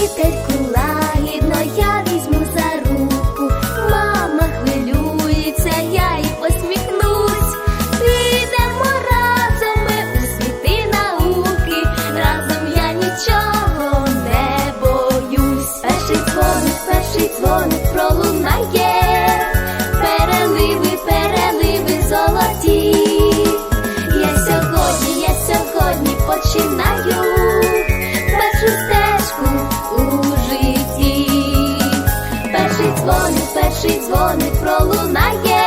Peter дзвоник, перший дзвоник пролунає.